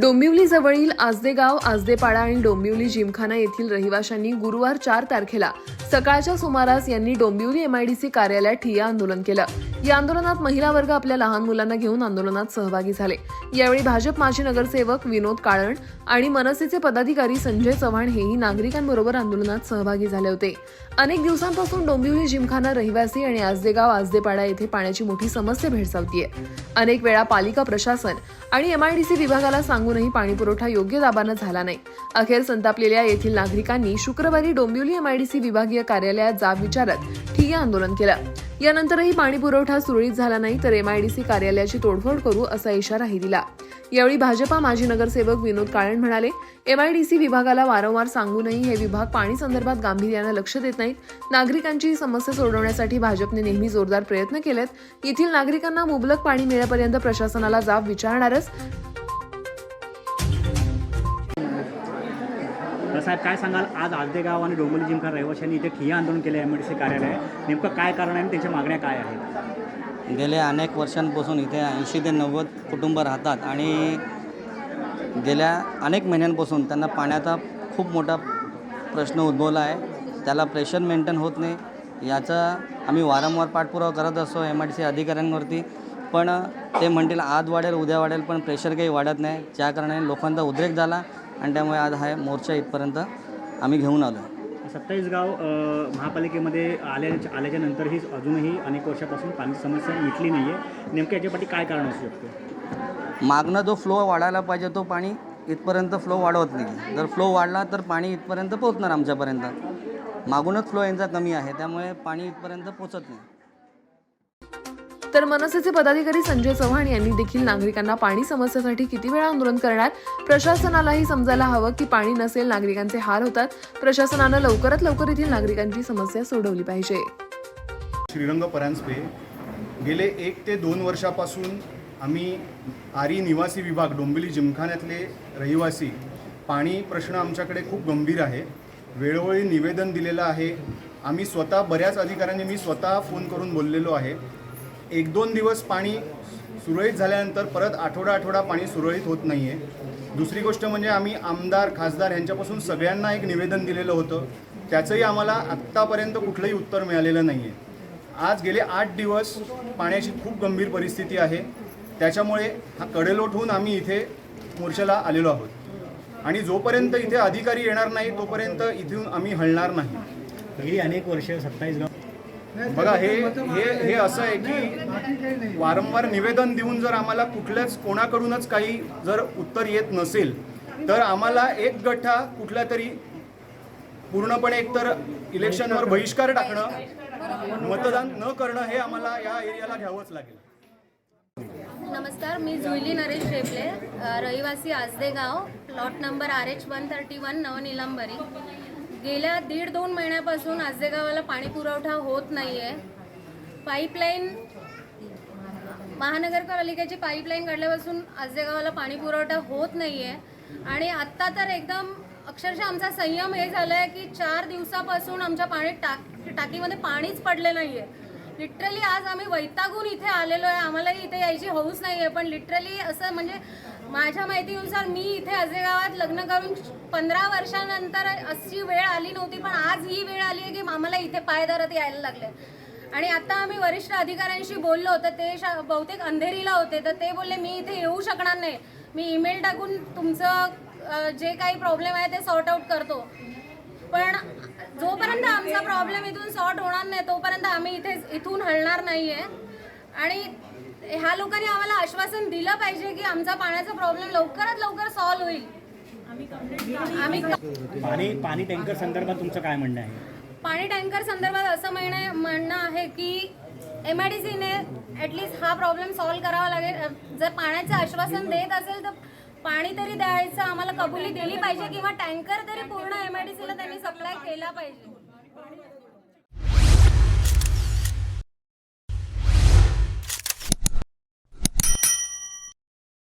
डोंबिवली जवळील आजदेगाव आजदेपाडा आणि डोंबिवली जिमखाना येथील रहिवाशांनी गुरुवार चार तारखेला सकाळच्या सुमारास यांनी डोंबिवली एमआयडीसी कार्यालयात ठिय्या आंदोलन केलं. या आंदोलनात महिला वर्ग आपल्या लहान मुलांना घेऊन आंदोलनात सहभागी झाले. यावेळी भाजप माजी नगरसेवक विनोद काळण आणि मनसेचे पदाधिकारी संजय चव्हाण हेही नागरिकांबरोबर आंदोलनात सहभागी झाले होते. अनेक दिवसांपासून डोंबिवली जिमखाना रहिवासी आणि आजदेगाव आजदेपाडा येथे पाण्याची मोठी समस्या भेडसावतीये. अनेक वेळा पालिका प्रशासन आणि एमआयडीसी विभागाला सांगूनही पाणीपुरवठा योग्य दाबानं झाला नाही. अखेर संतापलेल्या येथील नागरिकांनी शुक्रवारी डोंबिवली एमआयडीसी विभागीय कार्यालयात जाब विचारत ठिय्या आंदोलन केलं. यानंतरही पाणीपुरवठा सुरळीत झाला नाही तर एमआयडीसी कार्यालयाची तोडफोड करू असा इशाराही दिला. यावेळी भाजपा माजी नगरसेवक विनोद काळण म्हणाले एमआयडीसी विभागाला वारंवार सांगूनही हे विभाग पाणी संदर्भात गांभीर्यानं लक्ष देत नाहीत. नागरिकांची समस्या सोडवण्यासाठी भाजपने नेहमी जोरदार प्रयत्न केलेत. येथील नागरिकांना मुबलक पाणी मिळेपर्यंत प्रशासनाला जाब विचारणारच तर साहेब काय सांगाल? आज आजदेगाव आणि डोंबिवली जिमखान रहिवाशांनी इथे ठिय्या आंदोलन केले एम डी सी कार्यालय. नेमकं काय कारण आहे आणि त्यांच्या मागण्या काय आहेत? गेल्या अनेक वर्षांपासून इथे ऐंशी ते नव्वद कुटुंब राहतात आणि गेल्या अनेक महिन्यांपासून त्यांना पाण्याचा खूप मोठा प्रश्न उद्भवला आहे. त्याला प्रेशर मेंटेन होत नाही. याचा आम्ही वारंवार पाठपुरावा करत असतो एम आय डी सी अधिकाऱ्यांवरती. पण ते म्हणतील आज वाढेल उद्या वाढेल पण प्रेशर काही वाढत नाही. ज्या कारणाने लोकांचा उद्रेक झाला. आणि त्यामुळे आज हा मोर्चा इथपर्यंत. आम्ही घेऊन आलो. सत्तावीस गाव महापालिकेमध्ये आल्याच्या आल्याच्या नंतरही अजूनही अनेक वर्षापासून पाण्याची समस्या मिटली नाही आहे नेमकं याच्यापाठी काय कारण असू शकतं? मागणं जो फ्लो वाढायला पाहिजे तो पाणी इथपर्यंत फ्लो वाढवत नाही. जर फ्लो वाढला तर पाणी इथपर्यंत पोहोचणार आमच्यापर्यंत. मागूनच फ्लो यांचा कमी आहे त्यामुळे पाणी इथपर्यंत पोचत नाही. तर मनसेचे पदाधिकारी संजय चव्हाण यांनी देखील नागरिकांना पाणी समस्येसाठी किती वेळा आंदोलन करणार? प्रशासनालाही समजायला हवं की पाणी नसेल नागरिकांचे हाल होतात. प्रशासनानं लवकरात लवकर येथील नागरिकांची समस्या सोडवली पाहिजे. श्रीरंग परांजपे गेले एक ते दोन वर्षापासून आम्ही आरी निवासी विभाग डोंबिवली जिमखान्यातले रहिवासी पाणी प्रश्न आमच्याकडे खूप गंभीर आहे. वेळोवेळी निवेदन दिलेलं आहे. आम्ही स्वतः बऱ्याच अधिकाऱ्यांनी मी स्वतः फोन करून बोललेलो आहे. एक दोन दिवस पाणी सुरळीत झाल्यानंतर परत आठवडा आठवडा पाणी सुरळीत होत नाही आहे दुसरी गोष्ट म्हणजे आम्ही आमदार खासदार ह्यांच्यापासून सगळ्यांना एक निवेदन दिलेलं होतं. त्याचंही आम्हाला आत्तापर्यंत कुठलंही उत्तर मिळालेलं नाही आहे आज गेले आठ दिवस पाण्याची खूप गंभीर परिस्थिती आहे. त्याच्यामुळे हा कडेलोट होऊन आम्ही इथे मोर्चाला आलेलो आहोत. आणि जोपर्यंत इथे अधिकारी येणार नाही तोपर्यंत इथून आम्ही हलणार नाही. गेली अनेक वर्ष सत्तावीस गाव बघा हे हे हे असं आहे की वारंवार निवेदन देऊन जर आम्हाला कुठल्याच कोणाकडूनच काही जर उत्तर येत नसेल तर आम्हाला एक गठ्ठा कुठल्या तरी पूर्णपणे एकतर इलेक्शनवर बहिष्कार टाकणं मतदान न करणं हे आम्हाला या एरियाला घ्यावंच लागेल. नमस्कार मी जुईली नरेश शेपले रहिवासी Ajdegaon plot number R H one thirty one नवनीलंबरी. गेल्या दीड दोन महिन्यापासून आजेगावाला पाणी पुरवठा होत नाही आहे पाईपलाईन महानगरपालिकेची पाईपलाईन काढल्यापासून आजेगावाला पाणी पुरवठा होत नाही आहे आणि आत्ता तर एकदम अक्षरशः आमचा संयम हे झाला आहे की चार दिवसापासून आमच्या पाणी टाक टाकीमध्ये पाणीच पडले नाही आहे लिटरली आज आम्ही वैतागून इथे आलेलो आहे. आम्हालाही इथे यायची हौस नाही आहे पण लिटरली असं म्हणजे माझ्या माहितीनुसार मी इथे अजय गावात लग्न करून पंधरा वर्षानंतर अशी वेळ आली नव्हती पण आज ही वेळ आली आहे की आम्हाला इथे पायधरत यायला लागले. आणि आता आम्ही वरिष्ठ अधिकाऱ्यांशी बोललो तर ते शा- बहुतेक अंधेरीला होते तर ते बोलले मी इथे येऊ शकणार नाही. मी ईमेल टाकून तुमचं जे काही प्रॉब्लेम आहे ते सॉर्ट आऊट करतो. पण जोपर्यंत आमचा प्रॉब्लेम इथून सॉर्ट होणार नाही तोपर्यंत आम्ही इथे इथून हलणार नाही आहे आणि ह्या लोकांनी आम्हाला आश्वासन दिलं पाहिजे की आमचा पाण्याचा प्रॉब्लेम लवकरात लवकर सॉल्व्ह होईल. आम्ही पाणी पाणी टँकर संदर्भात तुमचं काय म्हणणं आहे? पाणी टँकर संदर्भात असं म्हणणं म्हणणं आहे की एम आय डी सीने ॲटलिस्ट हा प्रॉब्लेम सॉल्व्ह करावा लागेल. जर पाण्याचं आश्वासन देत असेल तर पाणी तरी द्यायचं आम्हाला कबुली दिली पाहिजे किंवा टँकर तरी पूर्ण एम आय डी सीला त्यांनी सप्लाय केला पाहिजे.